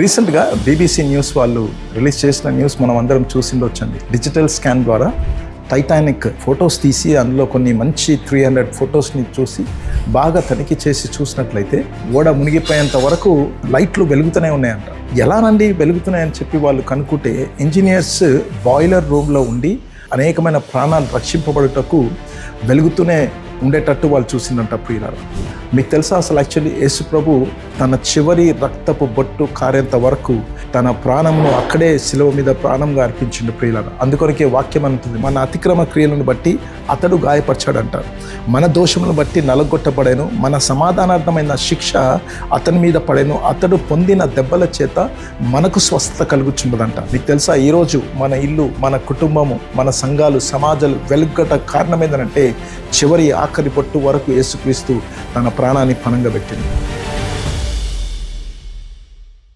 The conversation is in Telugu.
రీసెంట్గా బీబీసీ న్యూస్ వాళ్ళు రిలీజ్ చేసిన న్యూస్ మనం అందరం చూసిండొచ్చండి. డిజిటల్ స్కాన్ ద్వారా టైటానిక్ ఫొటోస్ తీసి అందులో కొన్ని మంచి త్రీ హండ్రెడ్ ఫొటోస్ని చూసి బాగా తనిఖీ చేసి చూసినట్లయితే ఓడ మునిగిపోయేంత వరకు లైట్లు వెలుగుతూనే ఉన్నాయంట. ఎలానండి వెలుగుతున్నాయని చెప్పి వాళ్ళు కనుక్కుంటే ఇంజనీర్స్ బాయిలర్ రూమ్లో ఉండి అనేకమైన ప్రాణాలు రక్షింపబడుటకు వెలుగుతూనే ఉండేటట్టు వాళ్ళు చూసిందంట ప్రియులారు. మీకు తెలుసా అసలు యాక్చువల్లీ యేసు ప్రభు తన చివరి రక్తపు బొట్టు కారేంత వరకు తన ప్రాణమును అక్కడే శిలువ మీద ప్రాణంగా అర్పించిండు ప్రియులారు. అందుకొరకే వాక్యం అంటుంది మన అతిక్రమ క్రియలను బట్టి అతడు గాయపరచాడంట. మన దోషములను బట్టి నలగొట్టబడేను. మన సమాధానార్థమైన శిక్ష అతని మీద పడేను. అతడు పొందిన దెబ్బల చేత మనకు స్వస్థత కలుగుచున్నదంట. మీకు తెలుసా ఈరోజు మన ఇల్లు మన కుటుంబము మన సంఘాలు సమాజాలు వెలుగట కారణం ఏంటంటే చివరి ఆఖరి పట్టు వరకు యేసుక్రీస్తు తన ప్రాణాన్ని పనంగా పెట్టింది.